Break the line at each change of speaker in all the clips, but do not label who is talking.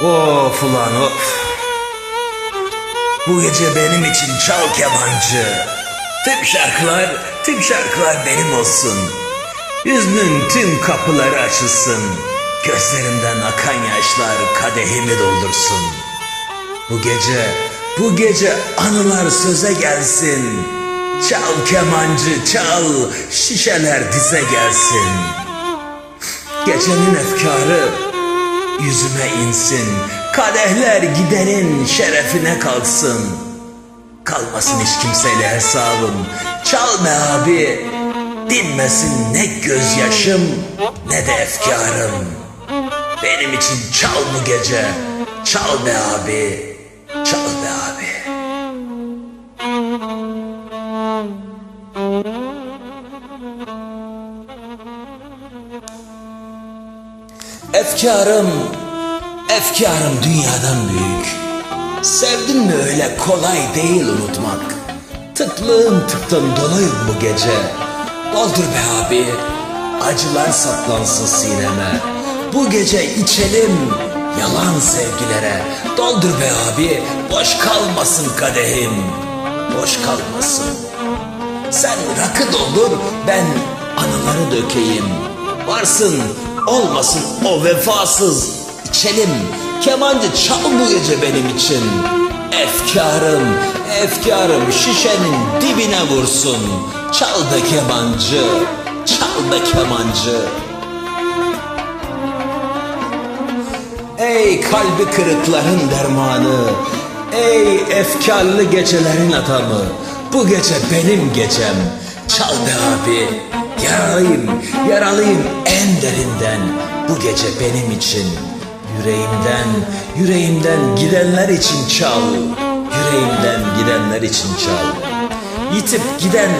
Of ulan of. Bu gece benim için çal kemancı. Tüm şarkılar, tüm şarkılar benim olsun. Yüzünün tüm kapıları açılsın. Gözlerimden akan yaşlar kadehimi doldursun. Bu gece, bu gece anılar söze gelsin. Çal kemancı çal, şişeler dize gelsin. Gecenin efkarı yüzüme insin. Kadehler gidenin şerefine kalsın. Kalmasın hiç kimseyle hesabım. Çal be abi. Dinmesin ne gözyaşım ne de efkarım. Benim için çal bu gece. Çal be abi. Çal Efkarım, efkarım dünyadan büyük. Sevdin mi öyle kolay değil unutmak. Tıklığım tıklım doluyum bu gece. Doldur be abi, acılar saplansın sineme. Bu gece içelim yalan sevgilere. Doldur be abi, boş kalmasın kadehim. Boş kalmasın. Sen rakı doldur, ben anıları dökeyim. Varsın, olmasın o vefasız. İçelim, kemancı çal bu gece benim için. Efkarım, efkarım şişenin dibine vursun. Çal be kemancı, çal be kemancı. Ey kalbi kırıkların dermanı, ey efkarlı gecelerin adamı, bu gece benim gecem. Çal be abi, yaralıyım, yaralıyım en derinden. Bu gece benim için, yüreğimden, yüreğimden gidenler için çal. Yüreğimden gidenler için çal. Yitip giden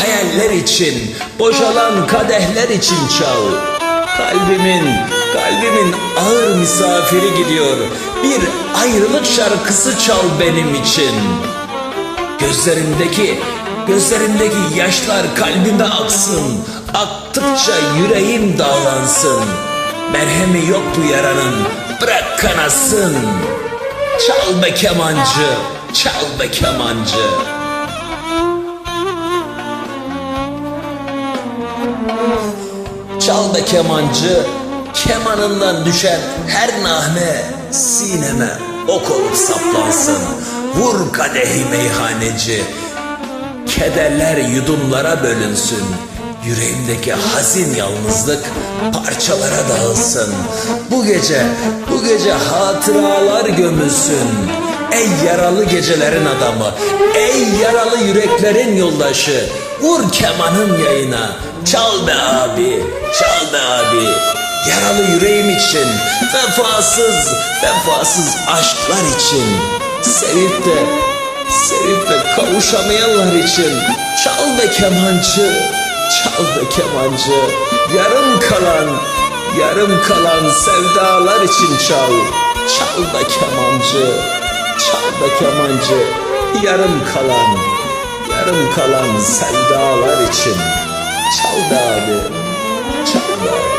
hayaller için, boşalan kadehler için çal. Kalbimin, kalbimin ağır misafiri gidiyor. Bir ayrılık şarkısı çal benim için. Gözlerimdeki, gözlerimdeki yaşlar kalbime aksın. Aktıkça yüreğim dağlansın. Merhemi yok bu yaranın, bırak kanasın. Çal be kemancı, çal be kemancı. Çal be kemancı, kemanından düşen her nahne sineme ok olup saplansın. Vur kadehi meyhaneci, kederler yudumlara bölünsün. Yüreğimdeki hazin yalnızlık parçalara dağılsın. Bu gece, bu gece hatıralar gömülsün. Ey yaralı gecelerin adamı, ey yaralı yüreklerin yoldaşı, vur kemanın yayına, çal be abi, çal be abi. Yaralı yüreğim için, vefasız, vefasız aşklar için, sevip de, sevip de kavuşamayanlar için, çal be kemancı, çal be kemancı, yarım kalan, yarım kalan sevdalar için çal, çal be kemancı, çal be kemancı, yarım kalan, yarım kalan sevdalar için, çal be abi, çal be.